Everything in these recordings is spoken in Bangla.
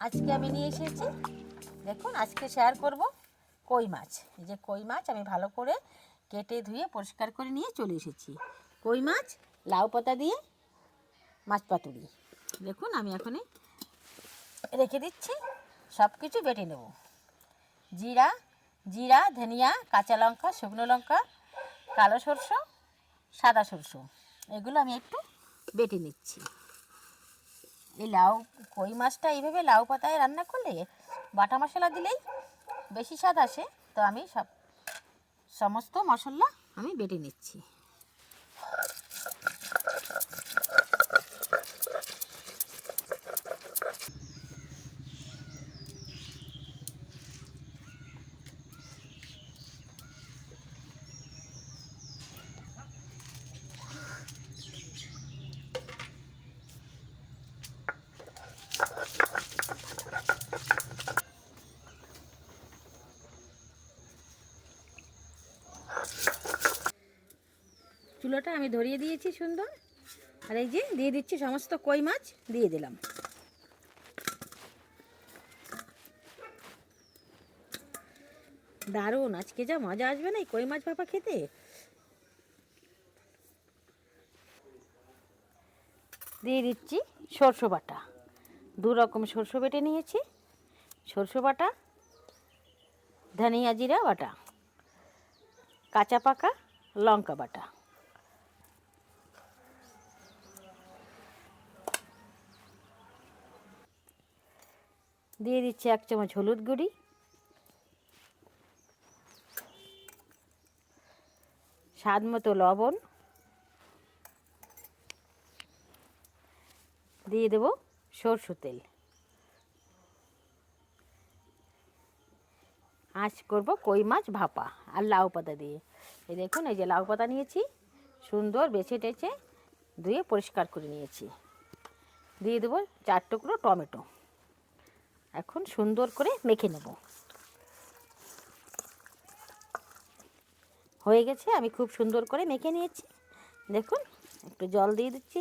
আজকে আমি নিয়ে এসেছি। দেখুন, আজকে শেয়ার করব কই মাছ। এই যে কই মাছ, আমি ভালো করে কেটে ধুয়ে পরিষ্কার করে নিয়ে চলে এসেছি। কই মাছ, লাউ পাতা দিয়ে মাছ পাতুরি। দেখুন, আমি এখনই রেখে দিচ্ছি সব কিছু বেটে নেব। জিরা জিরা, ধনিয়া, কাঁচা লঙ্কা, শুকনো লঙ্কা, কালো সরষে, সাদা সরষে, এগুলো আমি একটু বেটে নিচ্ছি। এই লাউ, কই মাছটা এইভাবে লাউ পাতায় রান্না করলে? বাটা মশলা দিলেই বেশি স্বাদ আসে। তো আমি সব, সমস্ত মশলা আমি বেটে নিচ্ছি। চুলোটা আমি ধরিয়ে দিয়েছি সুন্দর। আর এই যে দিয়ে দিচ্ছি সমস্ত কই মাছ, দিয়ে দিলাম। দারুণ, আজকে যা মজা আসবে না এই কই মাছ ভাপা খেতে? দিয়ে দিচ্ছি সরষে বাটা। দু রকম সরষে বেটে নিয়েছি। সরষে বাটা, ধনিয়া জিরা বাটা, কাঁচা পাকা, লঙ্কা বাটা। দিয়ে দিচ্ছি এক চামচ হলুদ গুঁড়ি। স্বাদ মতো লবণ। দিয়ে দেবো সরষে তেল। আঁচ করব কই মাছ ভাপা আর লাউ পাতা দিয়ে। এই দেখুন, এই যে লাউ পাতা নিয়েছি, সুন্দর বেছে টেছে ধুয়ে পরিষ্কার করে নিয়েছি। দিয়ে দেবো চার টুকরো টমেটো। এখন সুন্দর করে মেখে নেব। হয়ে গেছে, আমি খুব সুন্দর করে মেখে নিয়েছি। দেখুন, একটু জল দিয়ে দিচ্ছি।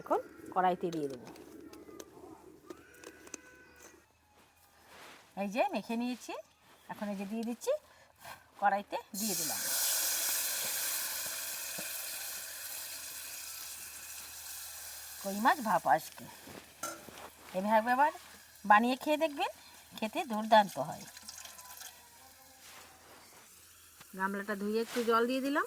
এখন কড়াইতে দিয়ে দেবো। এই যে মেখে নিয়েছি। এখন এই যে দিয়ে দিচ্ছি, কড়াইতে দিয়ে দিলাম। কই মাছ ভাপ আজকে। এভাবে আবার বানিয়ে খেয়ে দেখবেন, খেতে দুর্দান্ত হয়। গামলাটা ধুয়ে একটু জল দিয়ে দিলাম।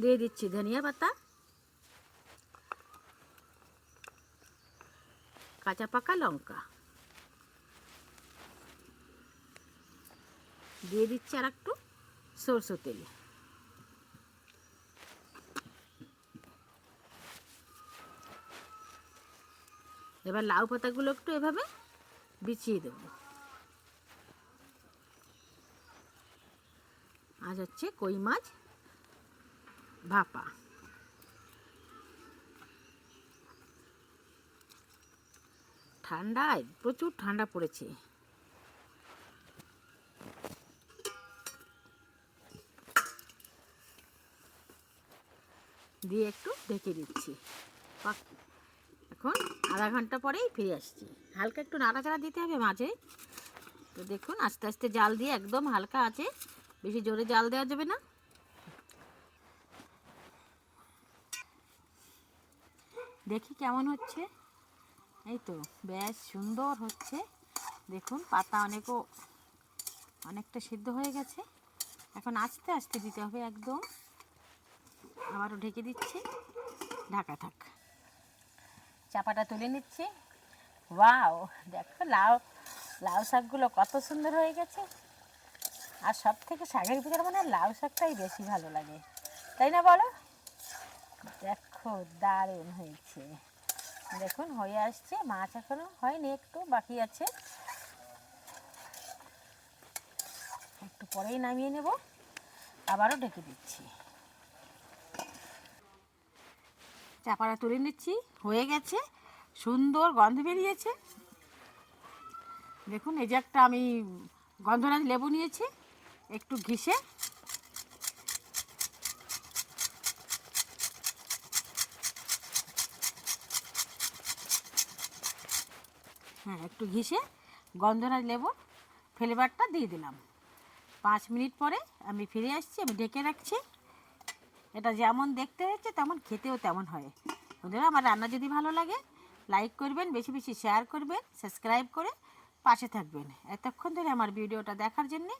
দিয়ে দিচ্ছি ধনিয়া পাতা। কাঁচা পাকা লঙ্কা দিয়ে দিচ্ছি আর একটু সরষে তেল এবার লাউ পাতাগুলো একটু এভাবে বিছিয়ে দেব আজ হচ্ছে কই মাছ ভাপা ঠান্ডায় প্রচুর ঠান্ডা পড়েছে। দিয়ে একটু ঢেকে দিচ্ছি। এখন আধা ঘণ্টা পরেই ফিরে আসছি। হালকা একটু নাড়াচাড়া দিতে হবে মাঝে। তো দেখুন, আস্তে আস্তে জাল দিয়ে একদম হালকা আছে। বেশি জোরে জাল দেওয়া যাবে না। দেখি কেমন হচ্ছে। এই তো, বেশ সুন্দর হচ্ছে। দেখুন, পাতা অনেকও, অনেকটা সিদ্ধ হয়ে গেছে। এখন আস্তে আস্তে দিতে হবে একদম। আবারও ঢেকে দিচ্ছি। ঢাকা থাক। চাপাটা তুলে নিচ্ছি। ওয়াও, দেখো লাউ লাউ শাকগুলো কত সুন্দর হয়ে গেছে। আর সব থেকে শাকের ভিতরে মানে লাউ শাকটাই বেশি ভালো লাগে। তাই না বলো? দেখো, দারুণ হয়েছে। দেখুন, হয়ে আসছে। মাছ এখনও হয়নি একটু, বাকি আছে। একটু পরেই নামিয়ে নেব। আবারও ঢেকে দিচ্ছি। চাপাটা তুলে নিচ্ছি। হয়ে গেছে। সুন্দর গন্ধ বেরিয়েছে। দেখুন, এই যে একটা আমি গন্ধরাজ লেবু নিয়েছি। একটু ঘিসে। হ্যাঁ একটু ঘিষে গন্ধরাজ লেবু ফ্লেভারটা দিয়ে দিলাম। পাঁচ মিনিট পরে আমি ফিরে আসছি, আমি ঢেকে রাখছি। এটা যেমন দেখতে হচ্ছে তেমন খেতেও তেমন হয়। বন্ধুরা, আমার রান্না যদি ভালো লাগে লাইক করবেন, বেশি বেশি শেয়ার করবেন সাবস্ক্রাইব করে পাশে থাকবেন। এতক্ষণ ধরে আমার ভিডিওটা দেখার জন্য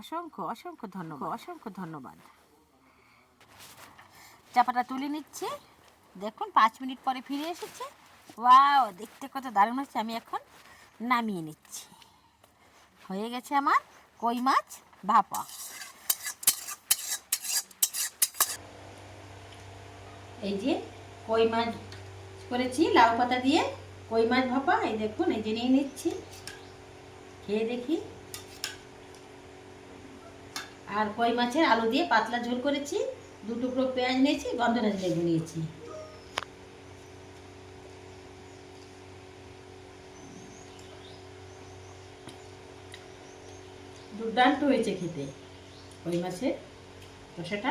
অসংখ্য অসংখ্য ধন্যবাদ। অসংখ্য ধন্যবাদ। চাপাটা তুলে নিচ্ছি। দেখুন, পাঁচ মিনিট পরে ফিরে এসেছি। ওয়াও, দেখতে কত দারুণ হচ্ছে আমি এখন নামিয়ে নিচ্ছি। হয়ে গেছে আমার কই মাছ, ভাপা। এই যে কই মাছ করেছি, লাউ পাতা দিয়ে কই মাছ ভাপা, এই দেখুন, এই যে নিয়ে নিচ্ছি। খেয়ে দেখি। আর কই মাছের আলু দিয়ে পাতলা ঝোল করেছি, দু টুকরো পেঁয়াজ নিয়েছি, গন্ধরাজ লেবু নিয়েছি। দুর্দান্ত হয়েছে খেতে। ওই মাছের কষাটা